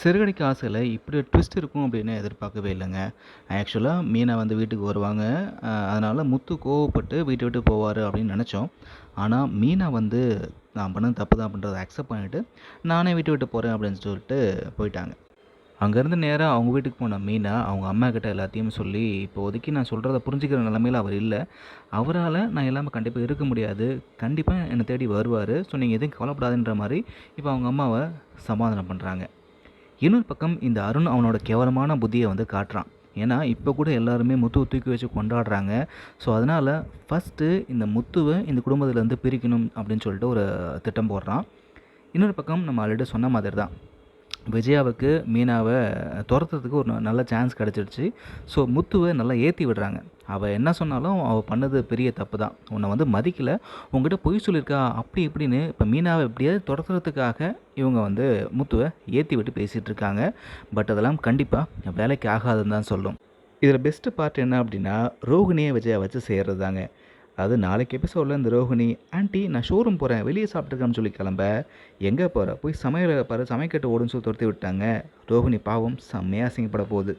சிறுகடிக்க ஆசையில் இப்படி ஒரு ட்விஸ்ட் இருக்கும் அப்படின்னு எதிர்பார்க்கவே இல்லைங்க. ஆக்சுவலாக மீனா வந்து வீட்டுக்கு வருவாங்க. அதனால் முத்து கோவப்பட்டு வீட்டை விட்டு போவார் அப்படின்னு நினச்சோம். ஆனால் மீனா வந்து நான் பண்ண தப்பு தான் அப்படின்றத அக்செப்ட் பண்ணிவிட்டு நானே வீட்டை விட்டு போகிறேன் அப்படின்னு சொல்லிட்டு போயிட்டாங்க. அங்கேருந்து நேராக அவங்க வீட்டுக்கு போன மீனா அவங்க அம்மா கிட்ட எல்லாத்தையும் சொல்லி இப்போதைக்கு நான் சொல்கிறத புரிஞ்சுக்கிற நிலமையில் அவர் இல்லை. அவரால் நான் எல்லாமே கண்டிப்பாக இருக்க முடியாது. கண்டிப்பாக என்னை தேடி வருவார். ஸோ நீங்கள் எதுவும் கவலைப்படாதுன்ற மாதிரி இப்போ அவங்க அம்மாவை சமாதானம் பண்ணுறாங்க இன்னொரு பக்கம் இந்த அருண் அவனோட கேவலமான புத்தியை வந்து காட்டுறான். ஏன்னா இப்போ கூட எல்லாருமே முத்துவை தூக்கி வச்சு கொண்டாடுறாங்க. ஸோ அதனால் ஃபஸ்ட்டு இந்த முத்துவை இந்த குடும்பத்துலேருந்து பிரிக்கணும் அப்படின்னு சொல்லிட்டு ஒரு திட்டம் போடுறான். இன்னொரு பக்கம் நம்ம ஆல்ரெடி சொன்ன மாதிரி தான் விஜயாவுக்கு மீனாவை துரத்துறதுக்கு ஒரு ந- நல்ல சான்ஸ் கிடச்சிருச்சு. ஸோ முத்துவை நல்லா ஏற்றி விடுறாங்க. அவள் என்ன சொன்னாலும் அவள் பண்ணது பெரிய தப்பு தான் உன்னை வந்து மதிக்கலை. உங்ககிட்ட பொய் சொல்லியிருக்கா? அப்படி இப்படின்னு இப்போ மீனாவை எப்படியாவது துரத்துறதுக்காக இவங்க வந்து முத்துவை ஏற்றி விட்டு பேசிகிட்டு இருக்காங்க பட் அதெல்லாம் கண்டிப்பாக வேலைக்கு ஆகாதுன்னு தான் சொல்லும். இதில் பெஸ்ட்டு பார்ட் என்ன அப்படின்னா ரோகிணியை விஜயா வச்சு செய்கிறது தாங்க அது நாளைக்கு எபிசோடில் இந்த ரோஹிணி ஆண்டி நான் ஷோரூம் போகிறேன் வெளியே சாப்பிட்டுருக்கேன்னு சொல்லி கிளம்ப. எங்கே போகிற போய் சமையல் பாரு சமைக்கட்டு ஓடுன்னு சொல்லி துரத்தி விட்டாங்க. ரோஹிணி பாவம் செம்மையாக அசிங்கப்பட போகுது.